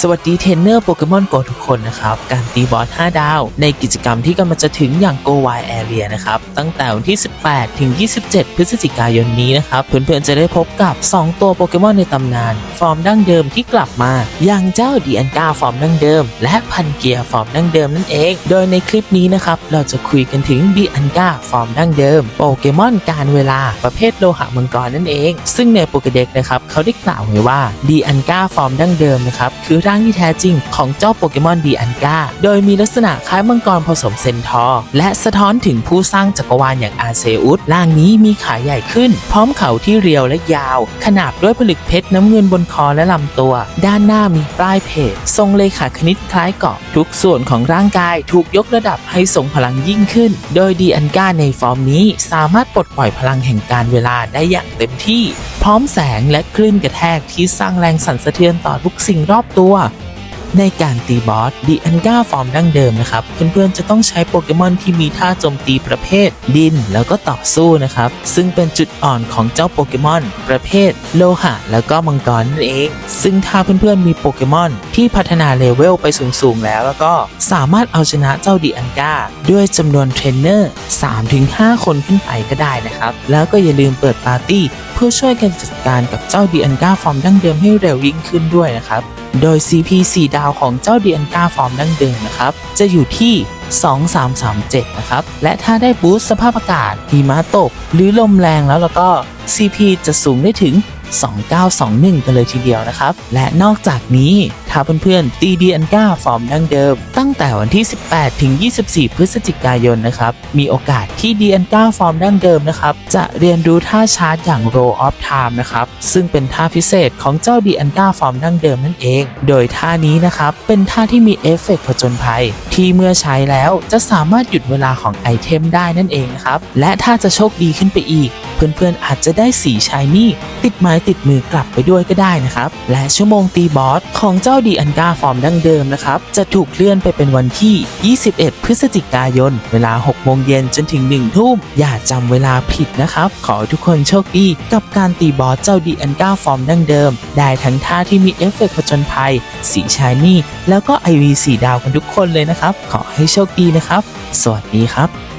สวัสดีเทรนเนอร์โปเกมอนโกทุกคนนะครับ การตีบอส 5 ดาว ในกิจกรรมที่กำลังจะถึงอย่าง Go Wild Area นะครับ ตั้งแต่วันที่ 18 ถึง 27 พฤศจิกายนนี้นะครับ เพื่อนๆ จะได้พบกับ 2 ตัวโปเกมอนในตำนาน ฟอร์มดั้งเดิมที่กลับมา อย่างเจ้าดีอันกาฟอร์มดั้งเดิม และพันเกียร์ฟอร์มดั้งเดิมนั่นเอง โดยในคลิปนี้นะครับเราจะคุยกันถึงดีอันกาฟอร์มดั้งเดิม โปเกมอนการเวลาประเภทโลหะมังกรนั่นเอง ซึ่งในโปเกเด็กนะครับเขาได้กล่าวไว้ว่าดีอันกาฟอร์มดั้งเดิมนะครับคือร่างที่แท้จริงของเจ้าโปเกมอนดีอันกาโดยมีลักษณะคล้ายมังกรผสมเซนทอร์และสะท้อนถึงผู้สร้างจักรวาลอย่างอาเซอุสร่างนี้มีขาใหญ่ขึ้น พร้อมเขาที่เรียวและยาว ขนาบด้วยผลึกเพชรน้ำเงินบนคอและลำตัว ด้านหน้ามีปลายเพจทรงเลขาคณิตคล้ายเกาะทุกส่วนของร่างกายถูกยกระดับให้ทรงพลังยิ่งขึ้น โดยดีอันกาในฟอร์มนี้สามารถปลดปล่อยพลังแห่งการเวลาได้อย่างเต็มที่ พร้อมแสงและคลื่นกระแทกที่สร้างแรงสั่นสะเทือนต่อทุกสิ่งรอบตัวในการตีบอสดีอันกาฟอร์มดั้งเดิมนะครับ เพื่อนๆจะต้องใช้โปเกมอนที่มีท่าโจมตีประเภทดินแล้วก็ต่อสู้นะครับ ซึ่งเป็นจุดอ่อนของเจ้าโปเกมอนประเภทโลหะ แล้วก็มังกรนั่นเอง ซึ่งถ้าเพื่อนๆมีโปเกมอนที่พัฒนาเลเวลไปสูงๆแล้วแล้วก็สามารถเอาชนะเจ้าดีอันกาด้วยจำนวนเทรนเนอร์ 3-5 คนขึ้นไปก็ได้นะครับ แล้วก็อย่าลืมเปิดปาร์ตี้เพื่อช่วยกันจัดการกับเจ้าดีอันกาฟอร์มดั้งเดิมให้เร็วยิ่งขึ้นด้วยนะครับ โดย CP 4 ดาวของเจ้าเดียนกาฟอร์มดั้งเดิมนะครับ จะอยู่ที่ 2337 นะครับ และถ้าได้บูสต์สภาพอากาศหิมะตก หรือลมแรงแล้วแล้วก็ CP จะสูงได้ถึง 2921 กันเลยทีเดียวนะครับ และนอกจากนี้ ถ้าเพื่อนๆตีดีอันกาฟอร์มดั้งเดิม ตั้งแต่วันที่ 18 ถึง 24 พฤศจิกายนนะครับ มีโอกาสที่ดีอันกาฟอร์มดั้งเดิมนะครับ จะเรียนรู้ท่าชาร์จอย่าง Roll of Time นะครับ ซึ่งเป็นท่าพิเศษของเจ้าดีอันกาฟอร์มดั้งเดิมนั่นเอง โดยท่านี้นะครับเป็นท่าที่มีเอฟเฟกต์ผจญภัย ที่เมื่อใช้แล้วจะสามารถหยุดเวลาของไอเทมได้นั่นเองนะครับและถ้าจะโชคดีขึ้นไปอีกเพื่อนๆอาจจะได้สีชายนี่ติดไม้ติดมือกลับไปด้วยก็ได้นะครับ และชั่วโมงตีบอสของเจ้าดีอันก้าฟอร์มดั้งเดิมนะครับ จะถูกเลื่อนไปเป็นวันที่ 21 พฤศจิกายน เวลา 6 โมงเย็นจนถึง 1 ทุ่ม อย่าจำเวลาผิดนะครับ ขอทุกคนโชคดี กับการตีบอสเจ้าดีอันก้าฟอร์มดั้งเดิม ได้ทั้งท่าที่มีเอฟเฟกต์ผจญภัย สีชายนี่ แล้วก็ IV 4ดาวกันทุกคนเลยนะครับ ขอให้โชคดีนะครับ สวัสดีครับ